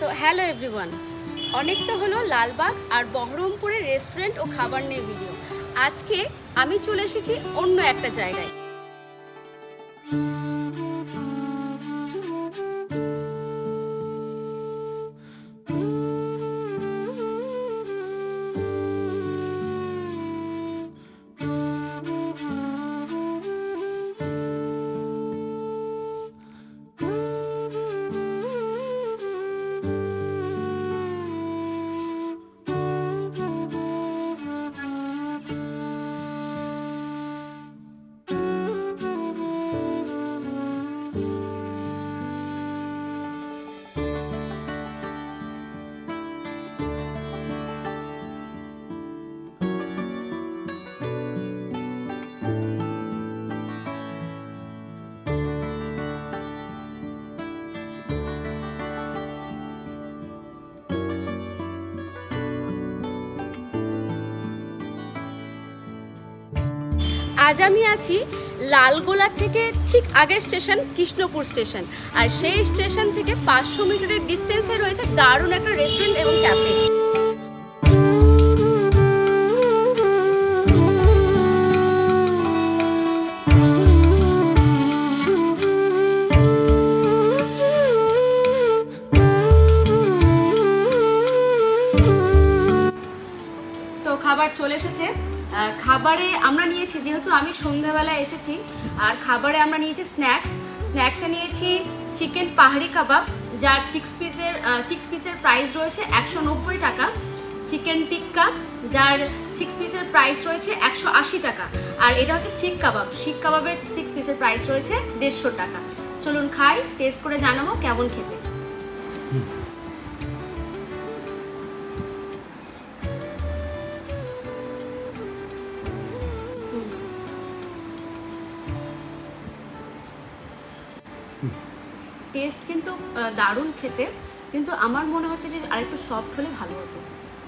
তো hello everyone. অনেক তো হলো লালবাগ আর বহরমপুরের রেস্টুরেন্ট ও খাবার নিয়ে ভিডিও আজকে আমি চলে এসেছি অন্য একটা জায়গায়। আজ আমি আছি লালগোলা থেকে ঠিক আগের স্টেশন, কৃষ্ণপুর স্টেশন। আর সেই স্টেশন থেকে পাঁচশো মিটারের ডিস্টেন্সে রয়েছে দারুণ একটা রেস্টুরেন্ট এবং ক্যাফে খাবার চলে এসেছে। খাবারে আমরা নিয়েছি, যেহেতু আমি সন্ধ্যাবেলায় এসেছি, আর খাবারে আমরা নিয়েছি স্ন্যাক্স। স্ন্যাক্সে নিয়েছি চিকেন পাহাড়ি কাবাব, যার সিক্স পিসের সিক্স পিসের প্রাইস রয়েছে একশো নব্বই টাকা। চিকেন টিক্কা, যার সিক্স পিসের প্রাইস রয়েছে একশো আশি টাকা। আর এটা হচ্ছে শিক কাবাব। শিক কাবাবের সিক্স পিসের প্রাইস রয়েছে দেড়শো টাকা। চলুন খাই টেস্ট করে জানাব কেমন খেতে। টেস্ট কিন্তু দারুণ খেতে। কিন্তু আমার মনে হচ্ছে যে আরেকটু সফট হলে ভালো হতো।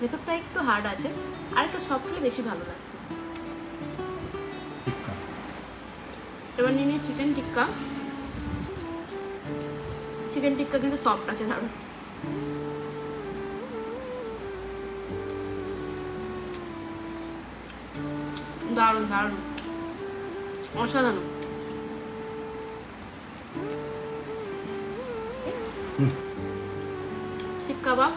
ভেতরটা একটু হার্ড আছে আরেকটু সফট হলে বেশি ভালো লাগতো। এবার নিয়ে নিই চিকেন টিক্কা চিকেন টিক্কা কিন্তু সফট আছে দারুণ। দারুণ দারুণ। অসাধারণ। শিক কাবাব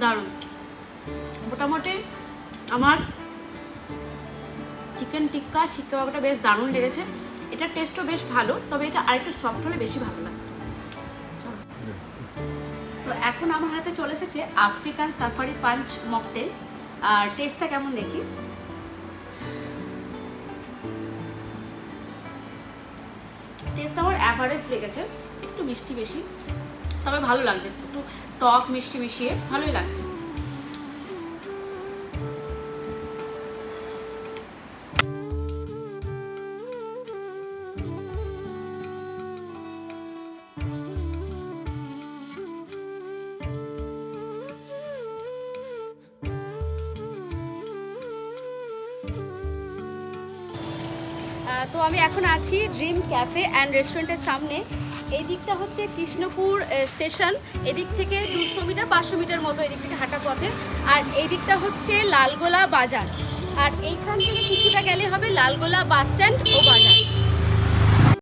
দারুণ মোটামুটি আমার চিকেন টিক্কা শিক কাবাবটা বেশ দারুণ লেগেছে। এটার টেস্টও বেশ ভালো, তবে এটা আরেকটু সফট হলে বেশি ভালো লাগে। এখন আমার হাতে চলে এসেছে আফ্রিকান সাফারি পাঞ্চ মকটেল আর টেস্টটা কেমন দেখি? টেস্ট আমার অ্যাভারেজ লেগেছে, একটু মিষ্টি বেশি, তবে ভালো লাগছে, একটু টক মিষ্টি মিশিয়ে ভালোই লাগছে। তো আমি এখন আছি ড্রিম ক্যাফে অ্যান্ড রেস্টুরেন্টের সামনে। এই দিকটা হচ্ছে কৃষ্ণপুর স্টেশন। এদিক থেকে দুশো মিটার, পাঁচশো মিটার মতো এদিক থেকে হাঁটা পথে। আর এই দিকটা হচ্ছে লালগোলা বাজার। আর এইখান থেকে কিছুটা গেলে হবে লালগোলা বাস স্ট্যান্ড